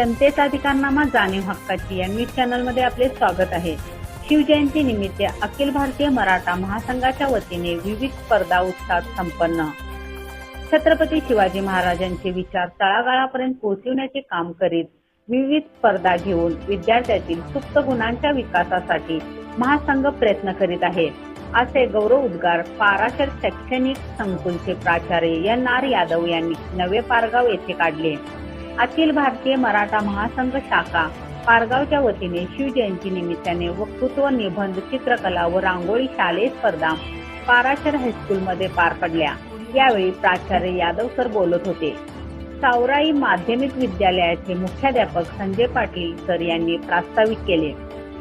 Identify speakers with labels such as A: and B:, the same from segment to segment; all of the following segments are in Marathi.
A: जनतेचा अधिकारनामा जाणीव हक्काची या न्यूज चॅनलमध्ये आपले स्वागत आहे. शिवजयंती निमित्त अखिल भारतीय मराठा महासंघाच्या वतीने विविध स्पर्धा उत्साहात संपन्न. छत्रपती शिवाजी महाराजांचे विचार तळागाळापर्यंत पोहोचविण्याचे काम करीत विविध स्पर्धा घेऊन विद्यार्थ्यातील सुप्त गुणांच्या विकासासाठी महासंघ प्रयत्न करीत आहे. असे गौरव उद्गार पाराशर शैक्षणिक संकुलचे प्राचार्य एन आर यादव यांनी नवे पारगाव येथे काढले. अखिल भारतीय मराठा महासंघ शाखा पारगावच्या वतीने शिवजयंती निमित्ताने वक्तृत्व निबंध चित्रकला व रांगोळी शालेय स्पर्धा पाराशर हायस्कूलमध्ये पार पडल्या. यावेळी प्राचार्य यादव सर बोलत होते. सावराई माध्यमिक विद्यालयाचे मुख्याध्यापक संजय पाटील सर यांनी प्रास्ताविक केले.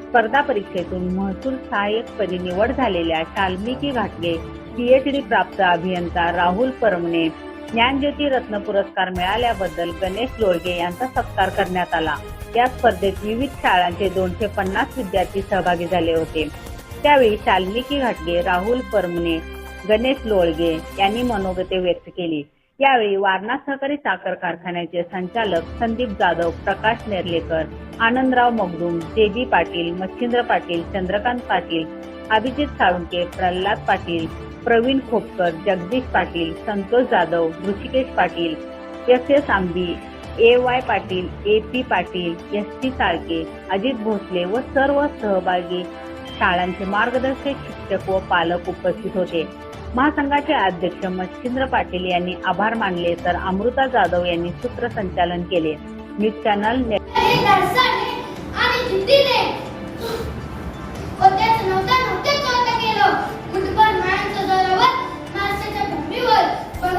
A: स्पर्धा परीक्षेतून महसूल सहाय्यक पदी निवड झालेल्या शाल्मिकी घाटगे पीएचडी प्राप्त अभियंता राहुल परमणे ज्ञानज्योती रत्न पुरस्कार मिळाल्याबद्दल गणेश लोळगे यांचा सत्कार करण्यात आला. या स्पर्धेत विविध शाळांचे दोनशे पन्नास विद्यार्थी सहभागी झाले होते. त्यावेळी शाल्मिकी घाटगे राहुल परमने गणेश लोळगे यांनी मनोगते व्यक्त केली. यावेळी वारणा सहकारी साखर कारखान्याचे संचालक Sandeep Jadhav Prakash Nerlekar Anandrao Magdum J B Patil Machhindra Patil Chandrakant Patil Abhijit Salunkhe Pralhad Patil Pravin Khopkar Jagdish Patil Santosh Jadhav Rushikesh Patil S S Ambi A Y Patil A P Patil S T Salke Ajit Bhosale व सर्व सहभागी शाळांचे मार्गदर्शक शिक्षक व पालक उपस्थित होते. महासंघाचे अध्यक्ष मच्छिंद्र पाटील यांनी आभार मानले तर अमृता जाधव यांनी सूत्रसंचालन केले. न्यूज चॅनल ने-